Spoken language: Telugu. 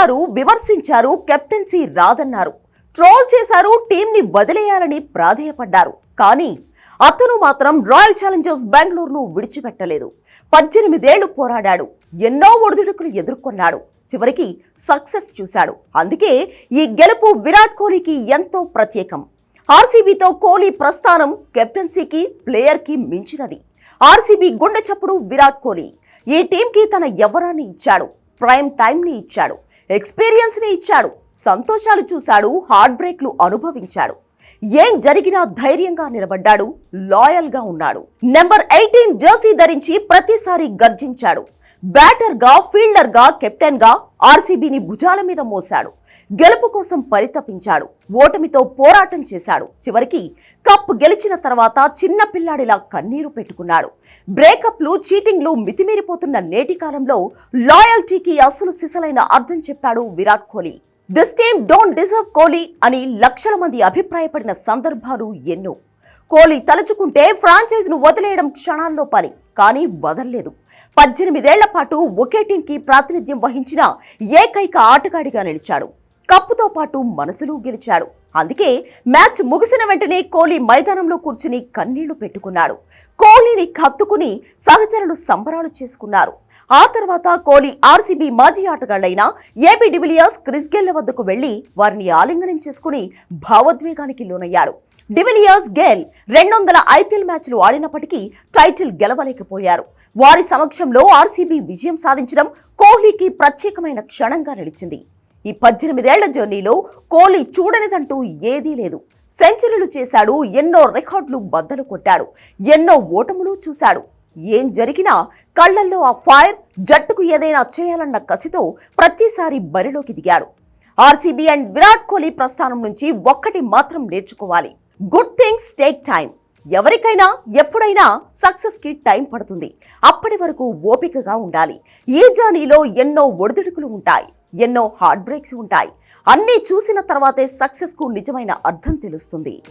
పొగిడారు విమర్శించారు కెప్టెన్సీ రాదన్నారు. ట్రోల్ చేశారు టీంని వదిలేయాలని ప్రాధేయపడ్డారు. కానీ అతను మాత్రం రాయల్ ఛాలెంజర్స్ బెంగళూరును విడిచిపెట్టలేదు. పద్దెనిమిదేళ్ళు పోరాడాడు. ఎన్నో ఒడిదుడుకులు ఎదుర్కొన్నాడు. చివరికి సక్సెస్ చూశాడు. అందుకే ఈ గెలుపు విరాట్ కోహ్లీకి ఎంతో ప్రత్యేకం. ఆర్సీబీతో కోహ్లీ ప్రస్థానం కెప్టెన్సీకి ప్లేయర్కి మించినది. ఆర్సీబీ గుండె చప్పుడు విరాట్ కోహ్లీ. ఈ టీంకి తన యవ్వరాన్ని ఇచ్చాడు. ప్రైమ్ టైంని ఇచ్చాడు. ఎక్స్పీరియన్స్ని ఇచ్చాడు. సంతోషాలు చూశాడు. హార్ట్ బ్రేక్లు అనుభవించాడు. ఏం జరిగినా ధైర్యంగా నిలబడ్డాడు. లాయల్గా ఉన్నాడు. నెంబర్ ఎయిటీన్ జెర్సీ ధరించి ప్రతిసారి గర్జించాడు. బ్యాటర్గా ఫీల్డర్గా కెప్టెన్గా ఆర్సీబీని భుజాల మీద మోశాడు. గెలుపు కోసం పరితపించాడు. ఓటమితో పోరాటం చేశాడు. చివరికి కప్ గెలిచిన తర్వాత చిన్న పిల్లాడిలా కన్నీరు పెట్టుకున్నాడు. బ్రేకప్లు చీటింగ్లు మితిమీరిపోతున్న నేటి కాలంలో లాయల్టీకి అసలు సిసలైన అర్థం చెప్పాడు Virat Kohli. This team don't deserve Kohli అని లక్షల మంది అభిప్రాయపడిన సందర్భాలు ఎన్నో. కోహ్లీ తలుచుకుంటే ఫ్రాంచైజ్ను వదిలేయడం క్షణాల్లో పని. కానీ వదల్లేదు. పద్దెనిమిదేళ్ళ పాటు ఒకే టీంకి ప్రాతినిధ్యం వహించిన ఏకైక ఆటగాడిగా నిలిచాడు. కప్పుతో పాటు మనసులు గెలిచాడు. అందుకే మ్యాచ్ ముగిసిన వెంటనే కోహ్లీ మైదానంలో కూర్చుని కన్నీళ్ళు పెట్టుకున్నాడు. కోహ్లీని కత్తుకుని సహచరులు సంబరాలు చేసుకున్నారు. ఆ తర్వాత కోహ్లీ ఆర్సీబీ మాజీ ఆటగాళ్ళైన ఏపీ డివిలియర్స్ క్రిస్ గెల్ల వద్దకు వెళ్ళి వారిని ఆలింగనం చేసుకుని భావోద్వేగానికి లోనయ్యాడు. డివిలియర్స్ గేల్ రెండు వందల ఐపీఎల్ మ్యాచ్లు ఆడినప్పటికీ టైటిల్ గెలవలేకపోయారు. వారి సమక్షంలో ఆర్సీబీ విజయం సాధించడం కోహ్లీకి ప్రత్యేకమైన క్షణంగా నిలిచింది. ఈ పద్దెనిమిదేళ్ళ జర్నీలో కోహ్లీ చూడనిదంటూ ఏదీ లేదు. సెంచరీలు చేశాడు ఎన్నో రికార్డులు బద్దలు కొట్టాడు ఎన్నో ఓటములు చూశాడు. ఏం జరిగినా కళ్ళల్లో ఆ ఫైర్ జట్టుకు ఏదైనా చేయాలన్న కసితో ప్రతిసారి బరిలోకి దిగాడు. ఆర్సీబీ అండ్ విరాట్ కోహ్లీ ప్రస్థానం నుంచి ఒక్కటి మాత్రం నేర్చుకోవాలి. గుడ్ థింగ్స్ టేక్ టైం ఎవరికైనా ఎప్పుడైనా సక్సెస్కి టైం పడుతుంది. అప్పటి వరకు ఓపికగా ఉండాలి. ఈ జర్నీలో ఎన్నో ఒడిదుడుకులు ఉంటాయి. ఎన్నో హార్ట్ బ్రేక్స్ ఉంటాయి. అన్నీ చూసిన తర్వాతే సక్సెస్కు నిజమైన అర్థం తెలుస్తుంది.